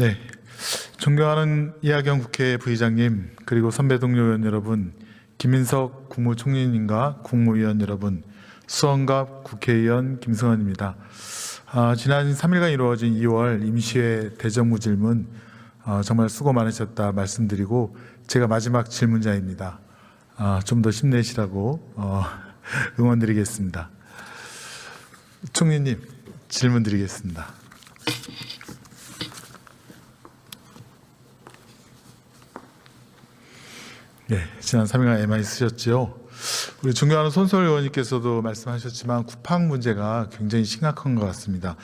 네. 존경하는 이하경 국회 부의장님, 그리고 선배 동료 의원 여러분, 김인석 국무총리님과 국무위원 여러분, 수원갑 국회의원 김승원입니다. 아, 지난 3일간 이루어진 2월 임시회 대정부 질문 아, 정말 수고 많으셨다 말씀드리고 제가 마지막 질문자입니다. 아, 좀 더 힘내시라고 어, 응원드리겠습니다. 총리님 질문 드리겠습니다. 네, 지난 3일간 애많이 쓰셨죠. 우리 존경하는 손솔 의원님께서도 말씀하셨지만 쿠팡 문제가 굉장히 심각한 것 같습니다.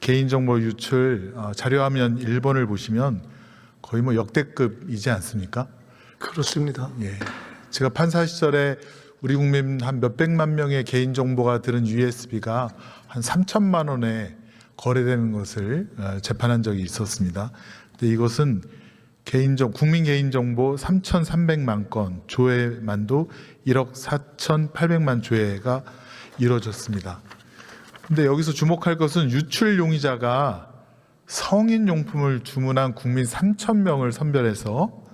개인정보 유출 어, 자료화면 1번을 보시면 거의 뭐 역대급이지 않습니까? 그렇습니다. 예. 제가 판사 시절에 우리 국민 한 몇백만 명의 개인정보가 들은 USB가 한 3천만 원에 거래되는 것을 어, 재판한 적이 있었습니다. 근데 이것은 개인정 국민 개인정보 3,300만 건 조회 만도 1억 4,800만 조회가 이루어졌습니다. 근데 여기서 주목할 것은 유출 용의자가 성인 용품을 주문한 국민 3천 명을 선별해서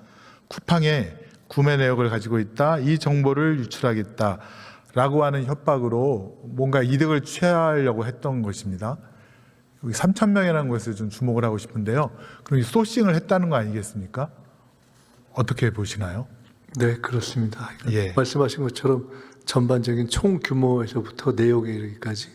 쿠팡에 구매 내역을 가지고 있다. 이 정보를 유출하겠다 라고 하는 협박으로 뭔가 이득을 취하려고 했던 것입니다. 여기 3천 명이라는 것에 좀 주목을 하고 싶은데요. 그럼 이 소싱을 했다는 거 아니겠습니까? 어떻게 보시나요? 네, 그렇습니다. 예. 말씀하신 것처럼 전반적인 총 규모에서부터 내용에 이르기까지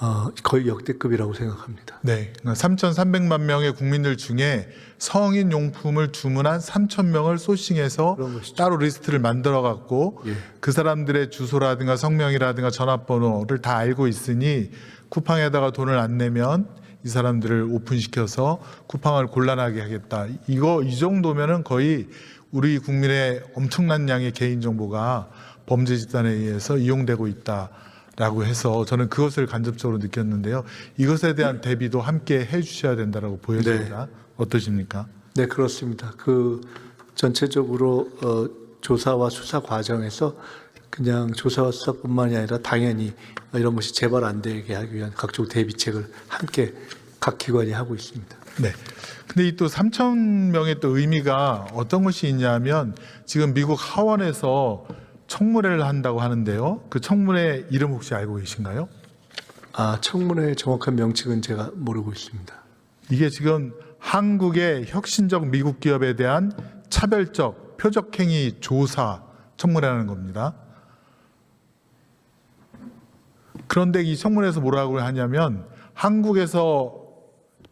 어, 거의 역대급이라고 생각합니다. 네, 3,300만 명의 국민들 중에 성인 용품을 주문한 3천 명을 소싱해서. 따로 리스트를 만들어 갖고 예. 그 사람들의 주소라든가 성명이라든가 전화번호를 다 알고 있으니 쿠팡에다가 돈을 안 내면 이 사람들을 오픈시켜서 쿠팡을 곤란하게 하겠다. 이거 이 정도면은 거의 우리 국민의 엄청난 양의 개인 정보가 범죄 집단에 의해서 이용되고 있다. 라고 해서 저는 그것을 간접적으로 느꼈는데요. 이것에 대한 대비도 함께 해 주셔야 된다라고 보여집니다. 어떠십니까? 네, 그렇습니다. 그 전체적으로 어, 조사와 수사 과정에서 그냥 조사와 수사뿐만이 아니라 당연히 이런 것이 재발 안 되게 하기 위한 각종 대비책을 함께 각 기관이 하고 있습니다. 네. 근데 이 또 3천 명의 또 의미가 어떤 것이 있냐면 지금 미국 하원에서 청문회를 한다고 하는데요. 그 청문회 이름 혹시 알고 계신가요? 아, 청문회의 정확한 명칭은 제가 모르고 있습니다. 이게 지금 한국의 혁신적 미국 기업에 대한 차별적 표적 행위 조사 청문회라는 겁니다. 그런데 이 청문회에서 뭐라고 하냐면 한국에서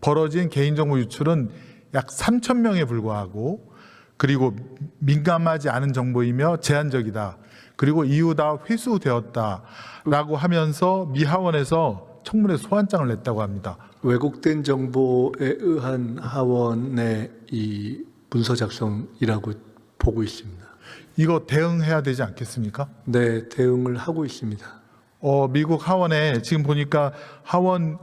벌어진 개인정보 유출은 약 3천 명에 불과하고 그리고 민감하지 않은 정보이며 제한적이다. 그리고 이후 다 회수되었다라고 하면서 미 하원에서 청문회 소환장을 냈다고 합니다. 왜곡된 정보에 의한 하원의 이 문서 작성이라고 보고 있습니다. 이거 대응해야 되지 않겠습니까? 네, 대응을 하고 있습니다. 어, 미국 하원에 지금 보니까 하원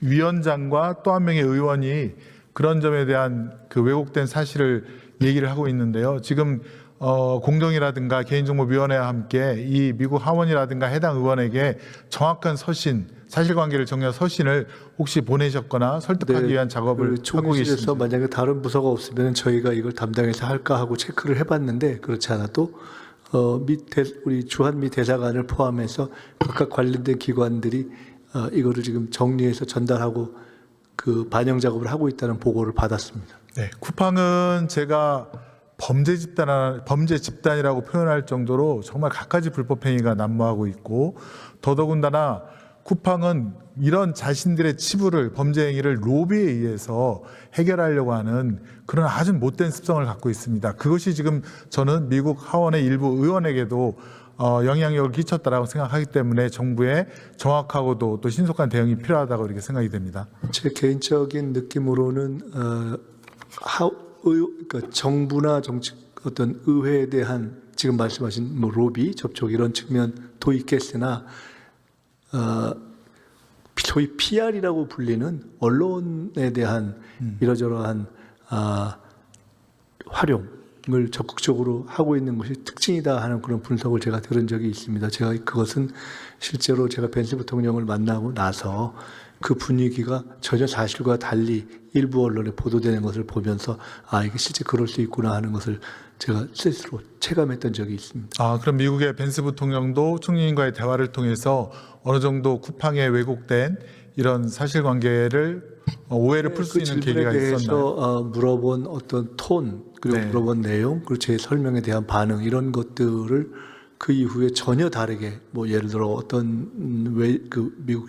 위원장과 또 한 명의 의원이 그런 점에 대한 그 왜곡된 사실을 얘기를 하고 있는데요. 지금 어, 공정이라든가 개인정보위원회와 함께 이 미국 하원이라든가 해당 의원에게 정확한 서신, 사실관계를 정리한 서신을 혹시 보내셨거나 설득하기 네, 위한 작업을 그 하고 계십니다. 만약에 다른 부서가 없으면 저희가 이걸 담당해서 할까 하고 체크를 해봤는데 그렇지 않아도 어, 미 대, 우리 주한 미 대사관을 포함해서 각각 관련된 기관들이 어, 이거를 지금 정리해서 전달하고 그 반영 작업을 하고 있다는 보고를 받았습니다. 네, 쿠팡은 제가 범죄 집단 범죄 집단이라고 표현할 정도로 정말 갖가지 불법 행위가 난무하고 있고 더더군다나 쿠팡은 이런 자신들의 치부를 범죄 행위를 로비에 의해서 해결하려고 하는 그런 아주 못된 습성을 갖고 있습니다. 그것이 지금 저는 미국 하원의 일부 의원에게도 어, 영향력을 끼쳤다라고 생각하기 때문에 정부의 정확하고도 또 신속한 대응이 필요하다고 이렇게 생각이 됩니다. 제 개인적인 느낌으로는 어, 하, 의, 그러니까 정부나 정치 어떤 의회에 대한 지금 말씀하신 뭐 로비 접촉 이런 측면도 있겠으나 어, 소위 PR이라고 불리는 언론에 대한 이러저러한 아, 활용을 적극적으로 하고 있는 것이 특징이다 하는 그런 분석을 제가 들은 적이 있습니다. 제가 그것은 실제로 제가 벤스 부통령을 만나고 나서 그 분위기가 전혀 사실과 달리 일부 언론에 보도되는 것을 보면서 아 이게 실제 그럴 수 있구나 하는 것을 제가 스스로 체감했던 적이 있습니다. 아, 그럼 미국의 벤스 부통령도 총리님과의 대화를 통해서 어느 정도 쿠팡에 왜곡된 이런 사실관계를 어, 오해를 풀수그 있는 계기가 있었나요? 어, 물어본 어떤 톤 그리고 네. 물어본 내용 그리고 제 설명에 대한 반응 이런 것들을 그 이후에 전혀 다르게 뭐 예를 들어 어떤 왜그 미국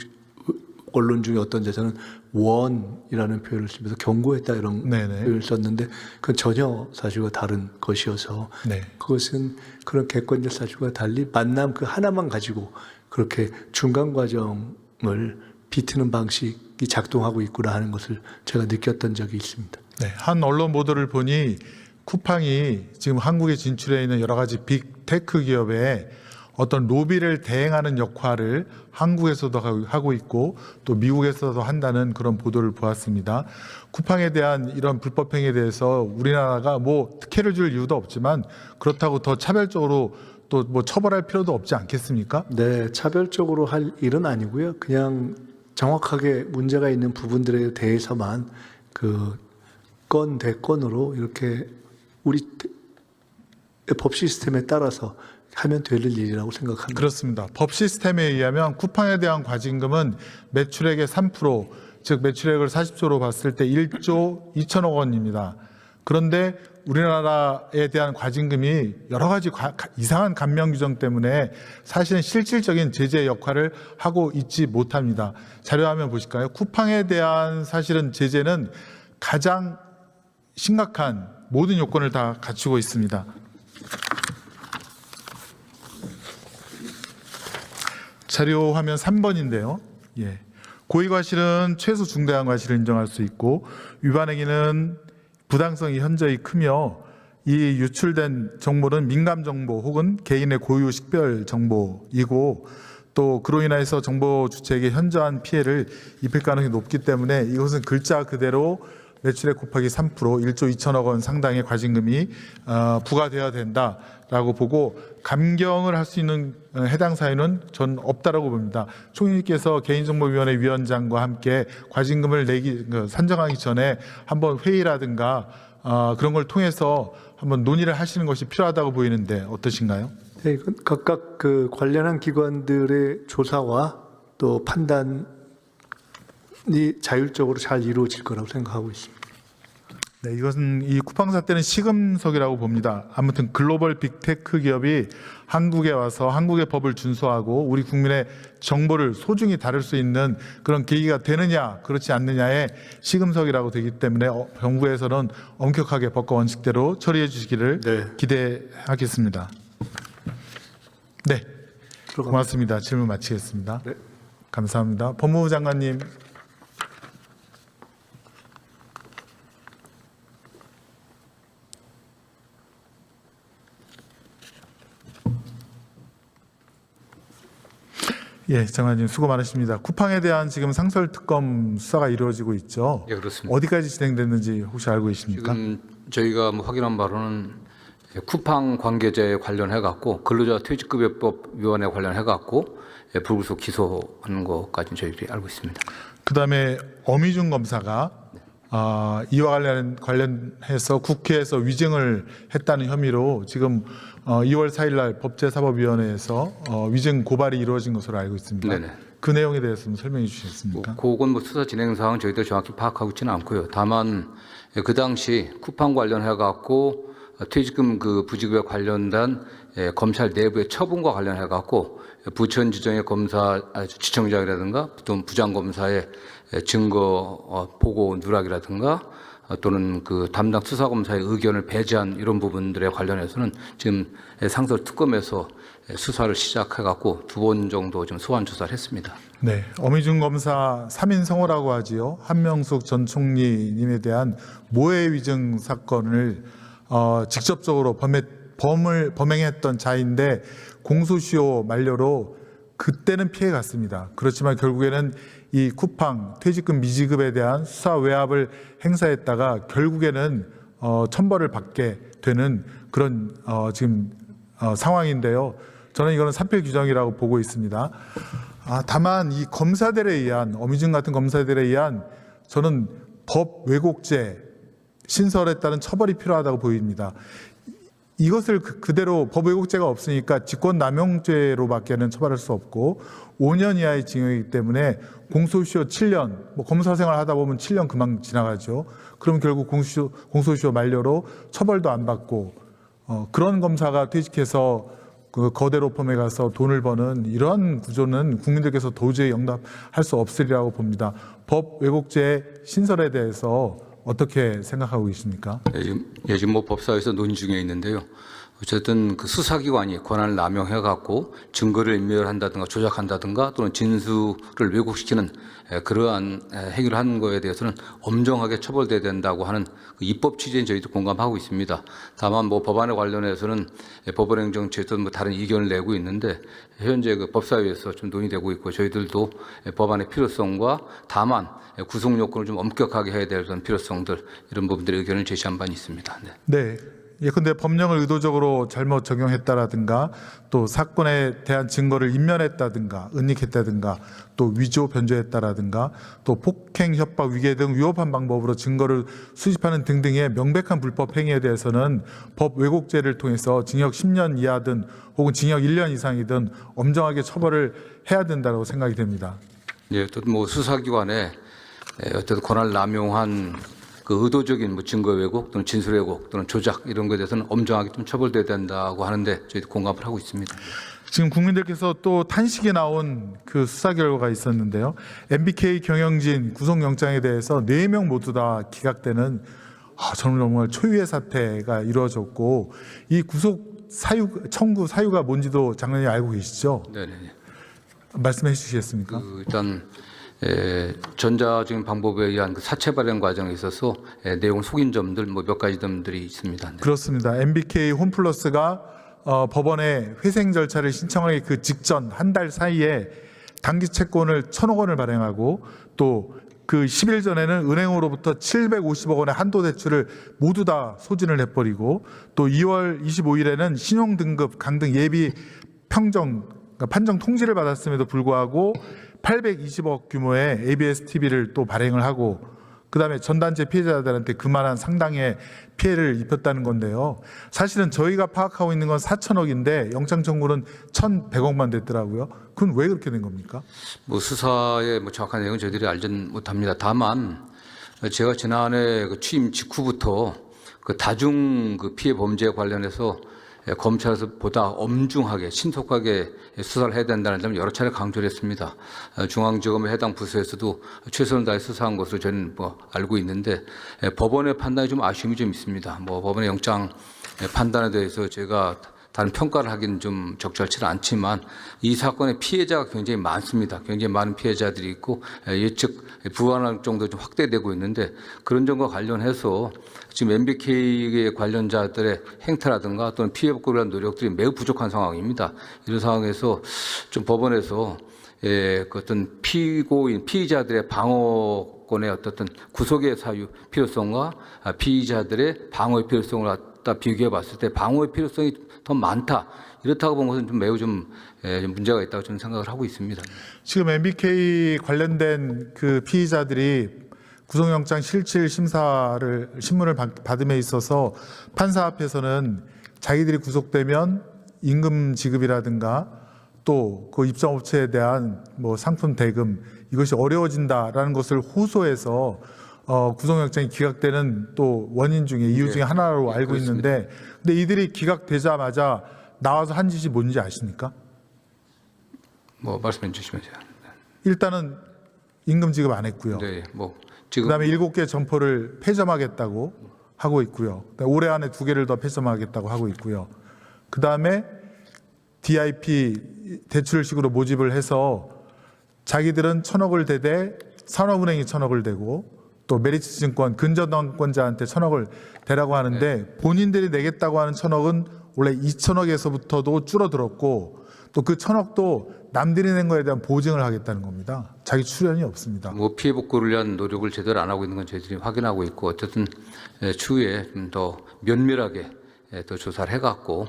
언론 중에 어떤 데서는 원이라는 표현을 쓰면서 경고했다 이런 네네. 표현을 썼는데 그건 전혀 사실과 다른 것이어서 네. 그것은 그런 객관적 사실과 달리 만남 그 하나만 가지고 그렇게 중간 과정을 비트는 방식이 작동하고 있구나 하는 것을 제가 느꼈던 적이 있습니다. 네, 한 언론 보도를 보니 쿠팡이 지금 한국에 진출해 있는 여러 가지 빅테크 기업에 어떤 로비를 대행하는 역할을 한국에서도 하고- 있고 또 미국에서도 한다는 그런 보도를 보았습니다. 쿠팡에 대한 이런 불법 행위에 대해서 우리나라가 뭐 특혜를 줄 이유도 없지만 그렇다고 더 차별적으로 또 뭐 처벌할 필요도 없지 않겠습니까? 네, 차별적으로 할 일은 아니고요. 그냥 정확하게 문제가 있는 부분들에 대해서만 그건 대건으로 이렇게 우리 법 시스템에 따라서 하면 될 일이라고 생각합니다. 그렇습니다. 법 시스템에 의하면 쿠팡에 대한 과징금은 매출액의 3%, 즉 매출액을 40조로 봤을 때 1조 2천억 원입니다. 그런데 우리나라에 대한 과징금이 여러 가지 과- 가- 이상한 감면 규정 때문에 사실은 실질적인 제재 역할을 하고 있지 못합니다. 자료화면 보실까요? 쿠팡에 대한 사실은 제재는 가장 심각한 모든 요건을 다 갖추고 있습니다. 자료 화면 3번인데요. 예. 고의 과실은 최소 중대한 과실을 인정할 수 있고 위반 행위는 부당성이 현저히 크며 이 유출된 정보는 민감 정보 혹은 개인의 고유 식별 정보이고 또 그로 인해서 정보 주체에게 현저한 피해를 입힐 가능성이 높기 때문에 이것은 글자 그대로 매출액 곱하기 3% 1조 2천억 원 상당의 과징금이 어, 부과되어야 된다 라고 보고 감경을 할 수 있는 어, 해당 사유는 전 없다라고 봅니다. 총리님께서 개인정보위원회 위원장과 함께 과징금을 내기 그 산정하기 전에 한번 회의라든가 어, 그런 걸 통해서 한번 논의를 하시는 것이 필요하다고 보이는데 어떠신가요? 네, 이건 각각 그 관련한 기관들의 조사와 또 판단이 자율적으로 잘 이루어질 거라고 생각하고 있습니다. 네, 이것은 이 쿠팡 사태는 시금석이라고 봅니다. 아무튼 글로벌 빅테크 기업이 한국에 와서 한국의 법을 준수하고 우리 국민의 정보를 소중히 다룰 수 있는 그런 계기가 되느냐 그렇지 않느냐의 시금석이라고 되기 때문에 어, 정부에서는 엄격하게 법과 원칙대로 처리해 주시기를 네. 기대하겠습니다. 네. 고맙습니다. 질문 마치겠습니다. 네. 감사합니다. 법무부 장관님. 예, 장관님 수고 많으십니다. 쿠팡에 대한 지금 상설 특검 수사가 이루어지고 있죠. 예, 그렇습니다. 어디까지 진행됐는지 혹시 알고 계십니까? 지금 저희가 뭐 확인한 바로는 쿠팡 관계자에 관련해 갖고 근로자 퇴직급여법 위반에 관련해 갖고 예, 불구속 기소하는 것까지 저희들이 알고 있습니다. 그다음에 어미준 검사가 아, 이와 관련 관련해서 국회에서 위증을 했다는 혐의로 지금 어, 2월 4일 날 법제사법위원회에서 어, 위증 고발이 이루어진 것으로 알고 있습니다. 네네. 그 내용에 대해서 좀 설명해 뭐, 주시겠습니까? 그건 뭐 수사 진행 상황 저희들 정확히 파악하고 있지는 않고요. 다만 예, 그 당시 쿠팡 관련해 갖고 퇴직금 그 부지급에 관련된 예, 검찰 내부의 처분과 관련해 갖고 부천 지정의 검사 아, 지청장이라든가 또 부장 검사의 예, 증거 어, 보고 누락이라든가 어, 또는 그 담당 수사 검사의 의견을 배제한 이런 부분들에 관련해서는 지금 예, 상설 특검에서 예, 수사를 시작해 갖고 두 번 정도 지금 소환 조사를 했습니다. 네, 어미준 검사 3인 성호라고 하지요. 한명숙 전 총리님에 대한 모해 위증 사건을 어, 직접적으로 범했, 범을 범행했던 자인데 공소시효 만료로 그때는 피해 갔습니다. 그렇지만 결국에는 이 쿠팡 퇴직금 미지급에 대한 수사 외압을 행사했다가 결국에는 어, 천벌을 받게 되는 그런 어, 지금 어, 상황인데요. 저는 이거는 사필 규정이라고 보고 있습니다. 아, 다만 이 검사들에 의한 어미준 같은 검사들에 의한 저는 법 왜곡죄 신설에 따른 처벌이 필요하다고 보입니다. 이것을 그- 그대로 법 왜곡죄가 없으니까 직권남용죄로밖에는 처벌할 수 없고 5년 이하의 징역이기 때문에 공소시효 7년, 뭐 검사 생활 하다 보면 7년 금방 지나가죠. 그럼 결국 공소시효, 공소시효 만료로 처벌도 안 받고 어, 그런 검사가 퇴직해서 그 거대 로펌에 가서 돈을 버는 이러한 구조는 국민들께서 도저히 용납할 수 없으리라고 봅니다. 법 왜곡죄 신설에 대해서 어떻게 생각하고 계십니까? 예, 지금, 뭐 법사위에서 논의 중에 있는데요. 어쨌든 그 수사기관이 권한을 남용해 갖고 증거를 인멸한다든가 조작한다든가 또는 진술을 왜곡시키는 에, 그러한 에, 행위를 하는 거에 대해서는 엄정하게 처벌돼야 된다고 하는 그 입법 취지에 저희도 공감하고 있습니다. 다만 뭐 법안에 관련해서는 에, 법원행정처에서 뭐 다른 의견을 내고 있는데 현재 그 법사위에서 좀 논의되고 있고 저희들도 에, 법안의 필요성과 다만 에, 구속 요건을 좀 엄격하게 해야 될 그런 필요성들 이런 부분들의 의견을 제시한 바는 있습니다. 네. 네. 예컨대 법령을 의도적으로 잘못 적용했다라든가 또 사건에 대한 증거를 인멸했다든가 은닉했다든가 또 위조 변조했다라든가 또 폭행 협박 위계 등 위법한 방법으로 증거를 수집하는 등등의 명백한 불법 행위에 대해서는 법 왜곡죄를 통해서 징역 10년 이하든 혹은 징역 1년 이상이든 엄정하게 처벌을 해야 된다고 생각이 됩니다. 예, 어떤 뭐 수사기관에 에, 어떤 권한을 남용한 그 의도적인 뭐 증거 왜곡 또는 진술 왜곡 또는 조작 이런 것에 대해서는 엄정하게 좀 처벌돼야 된다고 하는데 저희도 공감을 하고 있습니다. 지금 국민들께서 또 탄식이 나온 그 수사 결과가 있었는데요. MBK 경영진 구속영장에 대해서 네 명 모두 다 기각되는 아, 저는 정말 초유의 사태가 이루어졌고 이 구속 사유 청구 사유가 뭔지도 장관님 알고 계시죠? 네, 네. 말씀해 주시겠습니까? 그 일단 에, 전자적인 방법에 의한 그 사체 발행 과정에 있어서 에, 내용 속인 점들 뭐 몇 가지 점들이 있습니다. 네. 그렇습니다. MBK 홈플러스가 어, 법원에 회생 절차를 신청하기 그 직전 한 달 사이에 단기 채권을 천억 원을 발행하고 또 그 10일 전에는 은행으로부터 750억 원의 한도 대출을 모두 다 소진을 해버리고 또 2월 25일에는 신용 등급 강등 예비 평정 그러니까 판정 통지를 받았음에도 불구하고 820억 규모의 ABS TV를 또 발행을 하고 그다음에 전단체 피해자들한테 그만한 상당의 피해를 입혔다는 건데요. 사실은 저희가 파악하고 있는 건 4천억인데 영장 청구는 1,100억만 됐더라고요. 그건 왜 그렇게 된 겁니까? 뭐 수사의 뭐 정확한 내용은 저희들이 알지는 못합니다. 다만 제가 지난해 그 취임 직후부터 그 다중 그 피해 범죄 관련해서 검찰에서 보다 엄중하게 신속하게 수사를 해야 된다는 점을 여러 차례 강조를 했습니다. 어, 중앙지검의 해당 부서에서도 최선을 다해 수사한 것으로 저는 뭐 알고 있는데 에, 법원의 판단이 좀 아쉬움이 좀 있습니다. 뭐 법원의 영장 판단에 대해서 제가 다른 평가를 하기는 좀 적절치는 않지만 이 사건의 피해자가 굉장히 많습니다. 굉장히 많은 피해자들이 있고 예측 불안할 정도 좀 확대되고 있는데 그런 점과 관련해서 지금 MBK 관련자들의 행태라든가 또는 피해 복구를 위한 노력들이 매우 부족한 상황입니다. 이런 상황에서 좀 법원에서 예, 그 어떤 피고인 피의자들의 방어 권의 어떤 구속의 사유 필요성과 아, 피의자들의 방어의 필요성을 갖 다 비교해 봤을 때 방어의 필요성이 더 많다. 이렇다고 본 것은 좀 매우 좀, 예, 좀 문제가 있다고 저는 생각을 하고 있습니다. 지금 MBK 관련된 그 피의자들이 구속영장 실질 심사를 신문을 받- 받음에 있어서 판사 앞에서는 자기들이 구속되면 임금 지급이라든가 또 그 입장업체에 대한 뭐 상품 대금 이것이 어려워진다라는 것을 호소해서 어, 구속영장이 기각되는 또 원인 중에 이유 중에 하나로 알고 있는데 근데 이들이 기각되자마자 나와서 한 짓이 뭔지 아십니까? 뭐 말씀해 주시면 돼요. 일단은 임금 지급 안 했고요. 네, 뭐 지금 그다음에 일곱 개 점포를 폐점하겠다고 하고 있고요. 그다음에 올해 안에 두 개를 더 폐점하겠다고 하고 있고요. 그다음에 DIP 대출식으로 모집을 해서 자기들은 천억을 대대 산업은행이 천억을 대고 또 메리츠 증권 근저당권자한테 천억을 대라고 하는데 본인들이 내겠다고 하는 천억은 원래 2천억에서부터도 줄어들었고 또 그 천억도 남들이 낸 거에 대한 보증을 하겠다는 겁니다. 자기 출연이 없습니다. 뭐 피해 복구를 위한 노력을 제대로 안 하고 있는 건 저희들이 확인하고 있고 어쨌든 예, 추후에 좀 더 면밀하게 예, 또 조사를 해갖고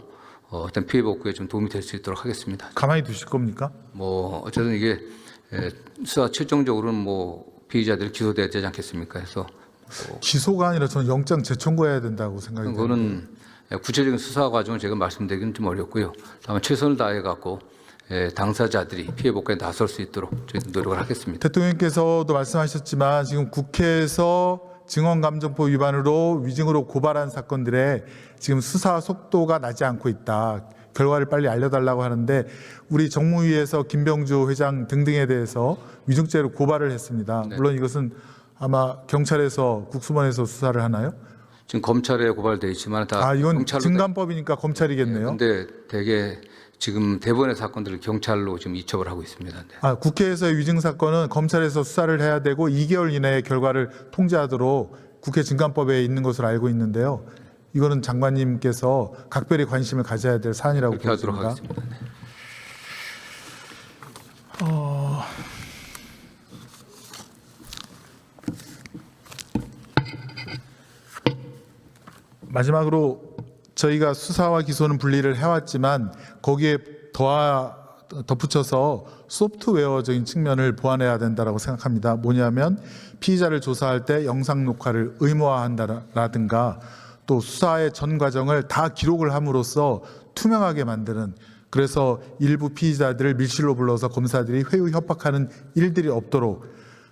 어, 어떤 피해 복구에 좀 도움이 될 수 있도록 하겠습니다. 가만히 두실 겁니까? 뭐 어쨌든 이게 에, 수사 최종적으로는 뭐 피의자들이 기소돼야 되지 않겠습니까? 해서 기소가 아니라 저는 영장 재청구해야 된다고 생각이. 그거는 구체적인 수사 과정을 제가 말씀드리기는 좀 어렵고요. 다만 최선을 다해 갖고 에, 당사자들이 피해 복구에 나설 수 있도록 저희 노력을 하겠습니다. 대통령께서도 말씀하셨지만 지금 국회에서 증언감정법 위반으로 위증으로 고발한 사건들에 지금 수사 속도가 나지 않고 있다. 결과를 빨리 알려달라고 하는데 우리 정무위에서 김병주 회장 등등에 대해서 위증죄로 고발을 했습니다. 물론 이것은 아마 경찰에서 국수본에서 수사를 하나요? 지금 검찰에 고발돼 있지만 다 아 이건 증감법이니까 검찰이겠네요. 근데 대개 지금 대부분의 사건들을 경찰로 지금 이첩을 하고 있습니다. 네. 아, 국회에서의 위증 사건은 검찰에서 수사를 해야 되고 2개월 이내에 결과를 통지하도록 국회 증감법에 있는 것으로 알고 있는데요. 이거는 장관님께서 각별히 관심을 가져야 될 사안이라고 그렇게 하도록. 하겠습니다. 네. 마지막으로 저희가 수사와 기소는 분리를 해왔지만 거기에 더하 덧붙여서 소프트웨어적인 측면을 보완해야 된다라고 생각합니다. 뭐냐면 피의자를 조사할 때 영상 녹화를 의무화한다라든가 또 수사의 전 과정을 다 기록을 함으로써 투명하게 만드는 그래서 일부 피의자들을 밀실로 불러서 검사들이 회유 협박하는 일들이 없도록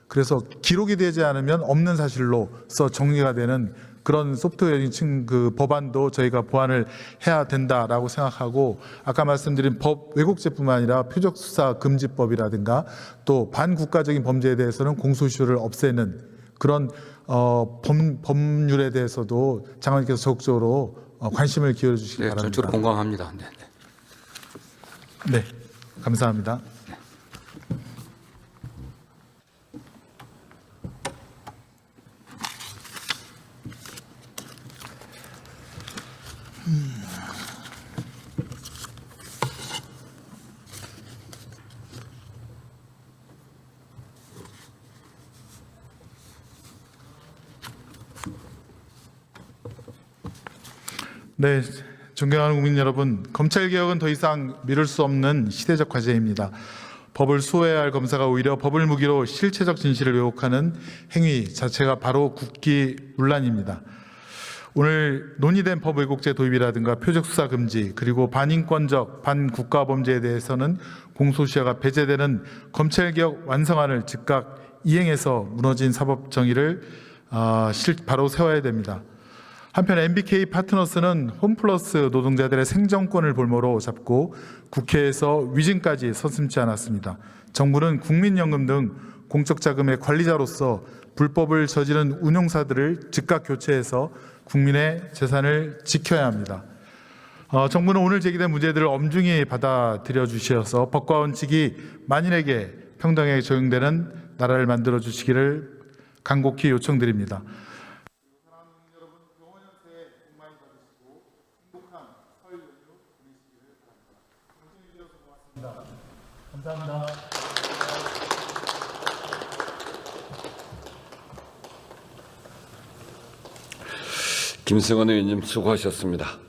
그래서 기록이 되지 않으면 없는 사실로서 정리가 되는 그런 소프트웨어인 층그 법안도 저희가 보완을 해야 된다라고 생각하고 아까 말씀드린 법 왜곡죄뿐만 아니라 표적 수사 금지법이라든가 또 반국가적인 범죄에 대해서는 공소시효를 없애는 그런 어, 법, 법률에 대해서도 장관님께서 적극적으로 어, 관심을 기울여 주시기 네, 바랍니다. 전적으로 공감합니다. 네, 네. 네, 감사합니다. 네, 존경하는 국민 여러분, 검찰 개혁은 더 이상 미룰 수 없는 시대적 과제입니다. 법을 수호해야 할 검사가 오히려 법을 무기로 실체적 진실을 왜곡하는 행위 자체가 바로 국기 문란입니다. 오늘 논의된 법 왜곡죄 도입이라든가 표적 수사 금지 그리고 반인권적 반국가 범죄에 대해서는 공소시효가 배제되는 검찰 개혁 완성안을 즉각 이행해서 무너진 사법 정의를 아, 실 바로 세워야 됩니다. 한편 MBK 파트너스는 홈플러스 노동자들의 생존권을 볼모로 잡고 국회에서 위증까지 서슴지 않았습니다. 정부는 국민연금 등 공적 자금의 관리자로서 불법을 저지른 운용사들을 즉각 교체해서 국민의 재산을 지켜야 합니다. 어, 정부는 오늘 제기된 문제들을 엄중히 받아들여 주셔서 법과 원칙이 만인에게 평등하게 적용되는 나라를 만들어 주시기를 간곡히 요청드립 니다. 김승원 의원님 수고하셨습니다.